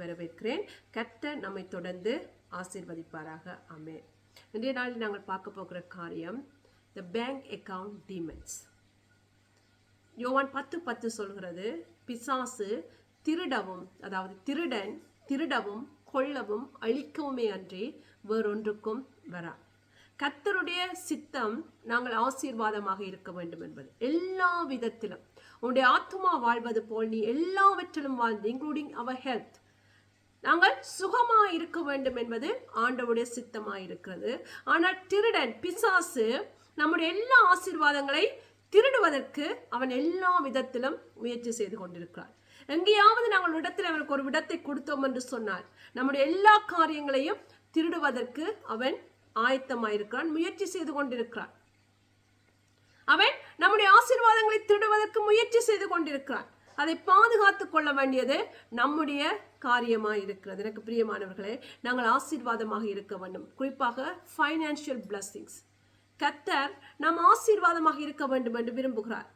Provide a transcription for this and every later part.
வரவேற்கிறேன். கர்த்தர் நம்மை தொடர்ந்து ஆசீர்வதிப்பாராக. அமே இன்றைய நாளில் நாங்கள் பார்க்க போகிற காரியம் த பேங்க் அக்கவுண்ட் டீமன்ஸ் யோவான் பத்து பத்து சொல்கிறது பிசாசு திருடவும் அதாவது திருடன் திருடவும் கொல்லவும் அழிக்கவுமே அன்றி வேறொன்றுக்கும் வரா. கர்த்தருடைய சித்தம் நாங்கள் ஆசீர்வாதமாக இருக்க வேண்டும் என்பது. எல்லா விதத்திலும். உன்னுடைய ஆத்மா வாழ்வது போல் நீ எல்லாவற்றிலும் வாழ்ந்து இன்க்ளூடிங் அவர் ஹெல்த் நாங்கள் சுகமாக இருக்க வேண்டும் என்பது ஆண்டவுடைய சித்தமாக இருக்கிறது ஆனால் திருடன் பிசாசு நம்முடைய எல்லா ஆசீர்வாதங்களை திருடுவதற்கு அவன் எல்லா விதத்திலும் முயற்சி செய்து கொண்டிருக்கிறான் எங்கேயாவது நாங்கள் ஒரு இடத்தில் அவனுக்கு ஒரு விடத்தை கொடுத்தோம் என்று சொன்னால் நம்முடைய எல்லா காரியங்களையும் திருடுவதற்கு அவன் ஆயத்தமாயிருக்கிறான் முயற்சி செய்து கொண்டிருக்கிறான். அவன் நம்முடைய ஆசீர்வாதங்களை திருடுவதற்கு முயற்சி செய்து கொண்டிருக்கிறான். அதை பாதுகாத்துக் கொள்ள வேண்டியது நம்முடைய காரியமாக இருக்கிறது. எனக்கு பிரியமானவர்களே நாங்கள் ஆசீர்வாதமாக இருக்க வேண்டும். குறிப்பாக ஃபைனான்சியல் பிளஸ்ஸிங்ஸ் கத்தர் நாம் ஆசீர்வாதமாக இருக்க வேண்டும் என்று விரும்புகிறார்.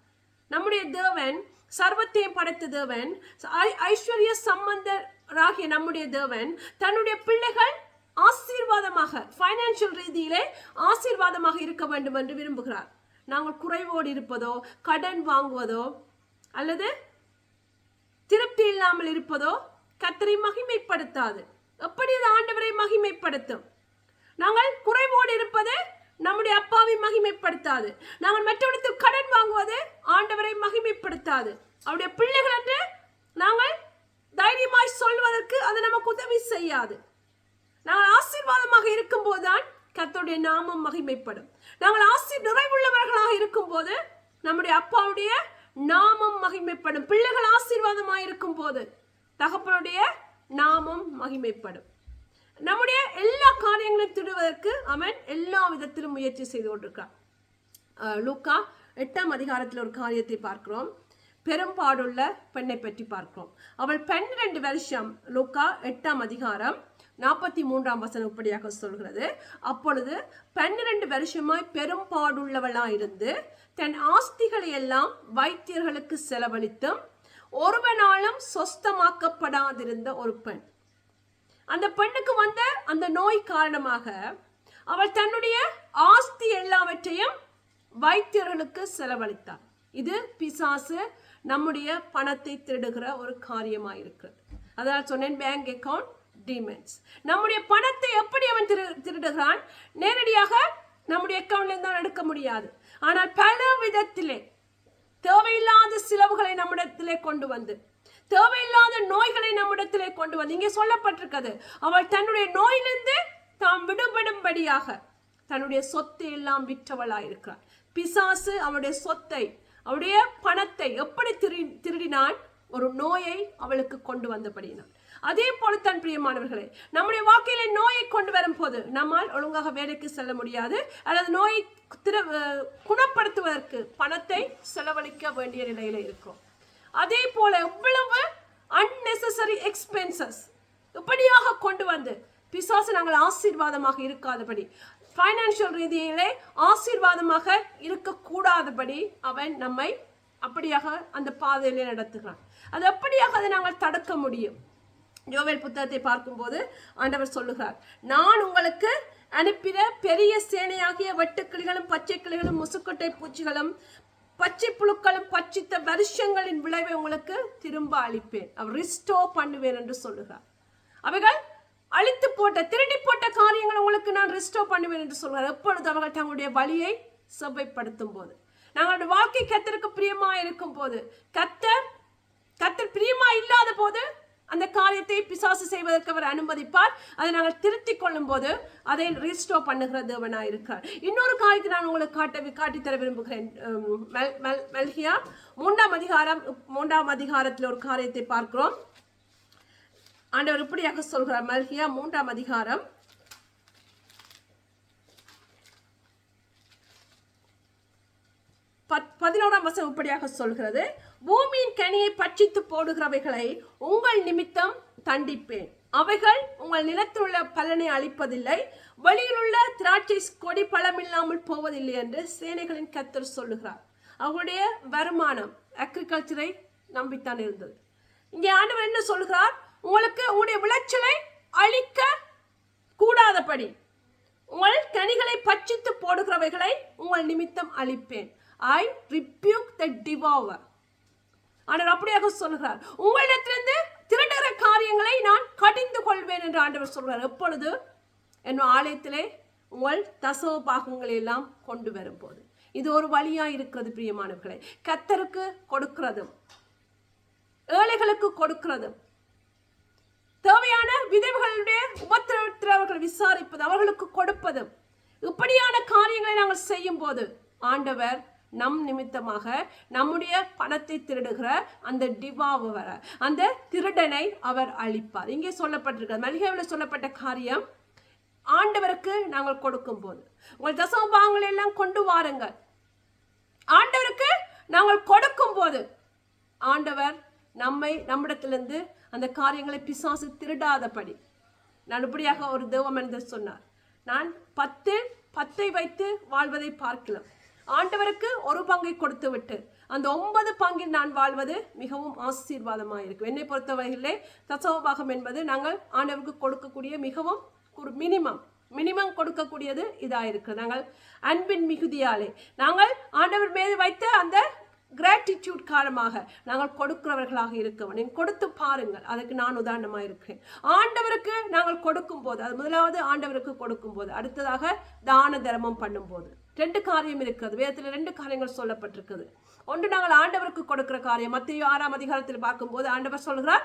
நம்முடைய தேவன் சர்வத்தையும் படைத்த தேவன் ஐ- ஐஸ்வர்ய சம்பந்தராகிய நம்முடைய தேவன் தன்னுடைய பிள்ளைகள் ஆசீர்வாதமாக ஃபைனான்சியல் ரீதியிலே ஆசீர்வாதமாக இருக்க வேண்டும் என்று விரும்புகிறார். நாங்கள் குறைவோடு இருப்பதோ கடன் வாங்குவதோ அல்லது திருப்தி இல்லாமல் இருப்பதோ கத்தரை மகிமைப்படுத்தாது. எப்படி அது ஆண்டவரை மகிமைப்படுத்தும். நாங்கள் குறைவோடு இருப்பது நம்முடைய அப்பாவை மகிமைப்படுத்தாது. நாங்கள் மற்றவர்களுக்கு கடன் வாங்குவது ஆண்டவரை மகிமைப்படுத்தாது. அவருடைய பிள்ளைகள் என்று நாங்கள் தைரியமாய் சொல்வதற்கு அது நமக்கு உதவி செய்யாது. நாங்கள் ஆசீர்வாதமாக இருக்கும்போதுதான் கர்த்தருடைய நாமம் மகிமைப்படும். நாங்கள் ஆசி நிறைவுள்ளவர்களாக இருக்கும்போது நம்முடைய அப்பாவுடைய நாமம் மகிமைப்படும். பிள்ளைகள் ஆசீர்வாதமாக இருக்கும் போது தகப்பனுடைய நாமம் மகிமைப்படும். நம்முடைய எல்லா காரியங்களையும் திருடுவதற்கு அவன் எல்லா விதத்திலும் முயற்சி செய்து கொண்டிருக்கான். லூக்கா எட்டாம் அதிகாரத்தில் ஒரு காரியத்தை பார்க்கிறோம். பெரும்பாடுள்ள பெண்ணை பற்றி பார்க்கிறோம். அவள் பன்னிரண்டு வருஷம் லூக்கா எட்டாம் அதிகாரம் நாற்பத்தி மூன்றாம் வசனம் இப்படியாக சொல்கிறது. அப்பொழுது பன்னிரண்டு வருஷமாய் பெரும்பாடுள்ளவளாக இருந்து தன் ஆஸ்திகளை எல்லாம் வைத்தியர்களுக்கு செலவழித்தும் ஒருவனாலும் சொஸ்தமாக்கப்படாதிருந்த ஒரு பெண். அந்த பெண்ணுக்கு வந்த அந்த நோய் காரணமாக அவள் தன்னுடைய ஆஸ்தி எல்லாவற்றையும் வைத்தியர்களுக்கு செலவழித்தார் இது பிசாசு நம்முடைய பணத்தை திருடுகிற ஒரு காரியமாக இருக்கிறது அதனால் சொன்னேன் பேங்க் அக்கவுண்ட் டீமென்ஸ் நம்முடைய பணத்தை எப்படி அவன் திரு திருடுகிறான்? நேரடியாக நம்முடைய அக்கௌண்ட்லேருந்து தான் எடுக்க முடியாது. ஆனால் பல விதத்திலே தேவையில்லாத செலவுகளை நம்மிடத்திலே கொண்டு வந்து தேவையில்லாத நோய்களை நம்மிடத்திலே கொண்டு வந்து இங்கே சொல்லப்பட்டிருக்கிறது அவள் தன்னுடைய நோயிலிருந்து தாம் விடுபடும்படியாக தன்னுடைய சொத்தை எல்லாம் விற்றவளாயிருக்கிறார் பிசாசு அவளுடைய சொத்தை அவளுடைய பணத்தை எப்படி திரு திருடினான்? ஒரு நோயை அவளுக்கு கொண்டு வந்தபடினான் அதே போல தன் பிரியமானவர்களே நம்முடைய வாழ்க்கையில நோயை கொண்டு வரும் போது நம்மால் ஒழுங்காக வேலைக்கு செல்ல முடியாது. அல்லது நோயை திரு குணப்படுத்துவதற்கு பணத்தை செலவழிக்க வேண்டிய நிலையில இருக்கும் அதே போல இவ்வளவு அன்நெசசரி எக்ஸ்பென்சஸ் இப்படியாக கொண்டு வந்து பிசாசு நாங்கள் ஆசீர்வாதமாக இருக்காதபடி ஃபைனான்சியல் ரீதியிலே ஆசீர்வாதமாக இருக்கக்கூடாதபடி அவன் நம்மை அப்படியாக அந்த பாதையிலே நடத்துகிறான். அது அப்படியாக அதை நாங்கள் தடுக்க முடியும். யோவேல் புத்தகத்தை பார்க்கும்போது ஆண்டவர் சொல்லுகிறார் நான் உங்களுக்கு அனுப்பின பெரிய சேனையாகிய வெட்டுக்கிளிகளும் பச்சை கிளிகளும் முசுக்கொட்டை பூச்சிகளும் பச்சை புழுக்களும் பச்சித்த வருஷங்களின் விளைவை உங்களுக்கு திரும்ப அளிப்பேன். அவர் ரிஸ்டோ பண்ணுவேன் என்று சொல்லுகிறார். அவைகள் அழித்து போட்ட திருடி போட்ட காரியங்களை உங்களுக்கு நான் ரிஸ்டோ பண்ணுவேன் என்று சொல்கிறார் எப்பொழுது அவர்கள் தங்களுடைய வழியை செவ்வைப்படுத்தும் போது நாங்களுடைய வாழ்க்கை கத்தருக்கு பிரியமா இருக்கும் போது கத்தர் கத்தர் பிரியமா இல்லாத போது அந்த காரியத்தை பிசாசு செய்வதற்கு அவர் அனுமதிப்பார். அதை நாங்கள் திருத்திக் கொள்ளும் போது அதை ரீஸ்டோ பண்ணுகிற தேவனாக இருக்கார். இன்னொரு காரியத்தை நான் உங்களுக்கு காட்ட காட்டித்தர விரும்புகிறேன். உம், மெல்- மெல்- மெல்கியா மூன்றாம் அதிகாரம் மூன்றாம் அதிகாரத்தில் ஒரு காரியத்தை பார்க்கிறோம். ஆண்டவர் இப்படியாக சொல்கிறார். மல்கியா மூன்றாம் அதிகாரம். பத்- பதினோராம் வசம் இப்படியாக சொல்கிறது. பூமியின் கனியை பட்சித்து போடுகிறவைகளை உங்கள் நிமித்தம் தண்டிப்பேன். அவைகள் உங்கள் நிலத்தில் உள்ள பலனை அளிப்பதில்லை வெளியில் உள்ள திராட்சை கொடி பழமில்லாமல் போவதில்லை என்று சேனைகளின் கத்தர் சொல்லுகிறார். அவருடைய வருமானம் அக்ரிகல்ச்சரை நம்பித்தான் இருந்தது. இங்கே ஆண்டவர் என்ன சொல்கிறார் உங்களுக்கு உங்களுடைய விளைச்சலை அழிக்க கூடாதபடி உங்கள் கனிகளை பட்சித்து போடுகிறவைகளை உங்கள் நிமித்தம் அழிப்பேன். ஐ ரிப்யூக் த டிவாவர் ஆண்டவர் அப்படியாக சொல்கிறார் உங்களிடத்திலிருந்து திருடர காரியங்களை நான் கடிந்து கொள்வேன் என்று ஆண்டவர் சொல்கிறார் எப்பொழுது? என் ஆலயத்திலே உங்கள் தசவ பாகங்களை எல்லாம் கொண்டு வரும்போது. இது ஒரு வழியா இருக்கிறது பிரியமானவர்களே. கத்தருக்கு கொடுக்கிறதும் ஏழைகளுக்கு கொடுக்கிறதும் தேவையான விதவைகளுடைய உபத்திரவர்கள் விசாரிப்பது அவர்களுக்கு கொடுப்பதும் இப்படியான காரியங்களை நாங்கள் செய்யும் போது ஆண்டவர் நம் நிமித்தமாக நம்முடைய பணத்தை திருடுகிற அந்த டிவாவர அந்த திருடனை அவர் அழிப்பார். இங்கே சொல்லப்பட்டிருக்கிறது மளிகைவில் சொல்லப்பட்ட காரியம் ஆண்டவருக்கு நாங்கள் கொடுக்கும் போது உங்கள் தசமபாகங்களை எல்லாம் கொண்டு வாருங்கள். ஆண்டவருக்கு நாங்கள் கொடுக்கும் போது ஆண்டவர் நம்மை நம்மிடத்திலிருந்து அந்த காரியங்களை பிசாசு திருடாதபடி நான் இப்படியாக ஒரு தேவம் என்று சொன்னார். நான் பத்து பத்தை வைத்து வாழ்வதை பார்க்கலாம். ஆண்டவருக்கு ஒரு பங்கை கொடுத்து விட்டு அந்த ஒன்பது பங்கில் நான் வாழ்வது மிகவும் ஆசீர்வாதமாக இருக்கும் என்னை பொறுத்தவரையிலே தசவபாகம் என்பது நாங்கள் ஆண்டவருக்கு கொடுக்கக்கூடிய மிகவும் மினிமம் மினிமம் கொடுக்கக்கூடியது இதாக இருக்குது நாங்கள் அன்பின் மிகுதியாலே நாங்கள் ஆண்டவர் மீது வைத்த அந்த கிராட்டிடியூட் காரணமாக நாங்கள் கொடுக்கிறவர்களாக இருக்க நீங்கள் கொடுத்து பாருங்கள் அதுக்கு நான் உதாரணமாக இருக்கிறேன் ஆண்டவருக்கு நாங்கள் கொடுக்கும் போது அது முதலாவது ஆண்டவருக்கு கொடுக்கும் போது அடுத்ததாக தான தர்மம் பண்ணும்போது. ரெண்டு காரியம் இருக்கிறது வேதத்தில் ரெண்டு காரியங்கள் சொல்லப்பட்டிருக்குது. ஒன்று நாங்கள் ஆண்டவருக்கு கொடுக்கிற காரியம். மத்திய ஆறாம் அதிகாரத்தில் பார்க்கும்போது ஆண்டவர் சொல்கிறார்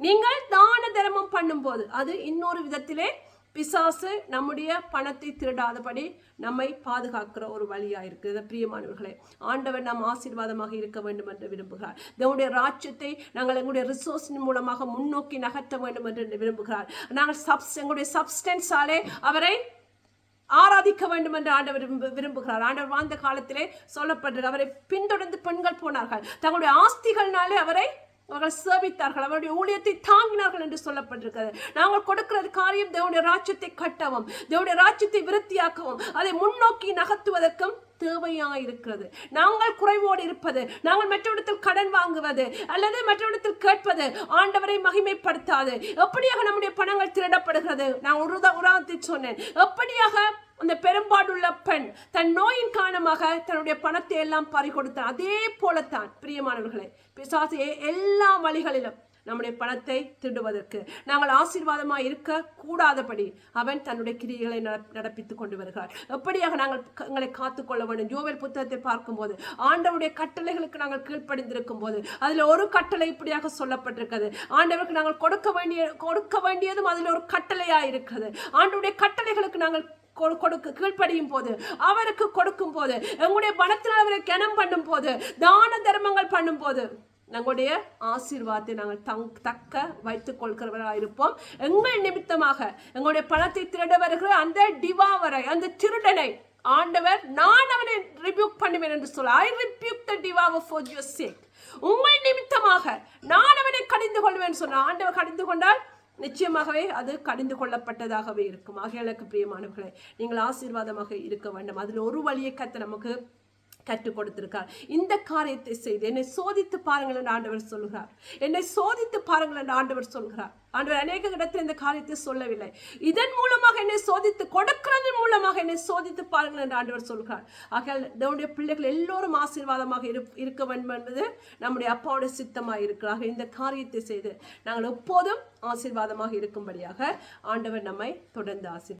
நீங்கள் தான தர்மம் பண்ணும்போது அது இன்னொரு விதத்திலே பிசாசு நம்முடைய பணத்தை திருடாதபடி நம்மை பாதுகாக்கிற ஒரு வழியாக இருக்குது. பிரியமானவர்களே ஆண்டவர் நாம் ஆசீர்வாதமாக இருக்க வேண்டும் என்று விரும்புகிறார். தேவனுடைய ராஜ்யத்தை நாங்கள் எங்களுடைய ரிசோர்ஸின் மூலமாக முன்னோக்கி நகர்த்த வேண்டும் என்று விரும்புகிறார். நாங்கள் சப்ஸ் எங்களுடைய சப்ஸ்டன்ஸாலே அவரை ஆராதிக்க வேண்டும் என்று ஆண்டவர் விரும்புகிறார். ஆண்டவர் வாழ்ந்த காலத்திலே சொல்லப்படுறது அவரை பின்தொடர்ந்து பெண்கள் போனார்கள். தங்களுடைய ஆஸ்திகள்னாலே அவரை அவர்கள் சேவித்தார்கள். அவருடைய ஊழியத்தை தாங்கினார்கள் என்று சொல்லப்பட்டிருக்கிறது. நாங்கள் கொடுக்கிறது காரியம் தேவனுடைய ராஜ்யத்தை கட்டவும் தேவனுடைய ராஜ்யத்தை விருத்தியாக்கவும் அதை முன்னோக்கி நகர்த்துவதற்கும் தேவையாக இருக்கிறது. நாங்கள் குறைவோடு இருப்பது நாங்கள் மற்றவிடத்தில் கடன் வாங்குவது அல்லது மற்றவிடத்தில் கேட்பது ஆண்டவரை மகிமைப்படுத்தாது. எப்படியாக நம்முடைய பணங்கள் திருடப்படுகிறது? நான் ஒரு உதாரணத்தை சொன்னேன். எப்படியாக அந்த பெரும்பாடுள்ள பெண் தன் நோயின் காரணமாக தன்னுடைய பணத்தை எல்லாம் பறி கொடுத்தார் அதே போலத்தான் பிரியமானவர்களே பிசாசு எல்லா வழிகளிலும் நம்முடைய பணத்தை திருடுவதற்கு. நாங்கள் ஆசீர்வாதமாக இருக்க கூடாதபடி அவன் தன்னுடைய கிரியைகளை நட- நடப்பித்துக் கொண்டு வருகிறார். எப்படியாக நாங்கள் எங்களை காத்துக்கொள்ள வேண்டும்? யோவேல் புத்தகத்தை பார்க்கும்போது ஆண்டவருடைய கட்டளைகளுக்கு நாங்கள் கீழ்ப்படிந்திருக்கும் போது அதில் ஒரு கட்டளை இப்படியாக சொல்லப்பட்டிருக்கிறது. ஆண்டவருக்கு நாங்கள் கொடுக்க வேண்டிய கொடுக்க வேண்டியதும் அதில் ஒரு கட்டளையாக இருக்கிறது. ஆண்டவருடைய கட்டளைகளுக்கு நாங்கள் கொடுக்க கீழ்ப்படியும் போது அவருக்கு கொடுக்கும் போது எங்களுடைய பணத்தில் அவரை கனம் பண்ணும் போது தான தர்மங்கள் பண்ணும் போது நம்முடைய ஆசீர்வாதத்தை நாங்கள் தங் தக்க வைத்துக் கொள்கிறவராக இருப்போம் எங்கள் நிமித்தமாக எங்களுடைய பணத்தை திருட வருகிற அந்த டிவாவரை அந்த திருடனை ஆண்டவர் நான் அவனை ரிபியூக் பண்ணுவேன் என்று சொல்ல I rebuke the devourer for your sake உங்கள் நிமித்தமாக நான் அவனை கடிந்து கொள்வேன் சொன்ன ஆண்டவர் கடிந்து கொண்டால் நிச்சயமாகவே அது கடிந்து கொள்ளப்பட்டதாகவே இருக்கும். ஆகையாளுக்கு பிரியமானவர்களே நீங்கள் ஆசீர்வாதமாக இருக்க வேண்டும். அதில் ஒரு வழியை கத்த நமக்கு கற்றுக் கொடுத்திருக்கார். இந்த காரியத்தை செய்து என்னை சோதித்து பாருங்கள் என்று ஆண்டவர் சொல்கிறார் என்னை சோதித்து பாருங்கள் என்று ஆண்டவர் சொல்கிறார் ஆண்டவர் அநேக இடத்தில் இந்த காரியத்தை சொல்லவில்லை. இதன் மூலமாக என்னை சோதித்து கொடுக்கிறதன் மூலமாக என்னை சோதித்து பாருங்கள் என்று ஆண்டவர் சொல்கிறார் ஆகையால் தேவனுடைய பிள்ளைகள் எல்லோரும் ஆசீர்வாதமாக இரு இருக்க வேண்டும் என்பது நம்முடைய அப்பாவோட சித்தமாக இருக்கிறார்கள் இந்த காரியத்தை செய்து நாங்கள் எப்போதும் ஆசீர்வாதமாக இருக்கும்படியாக ஆண்டவர் நம்மை தொடர்ந்து ஆசீர்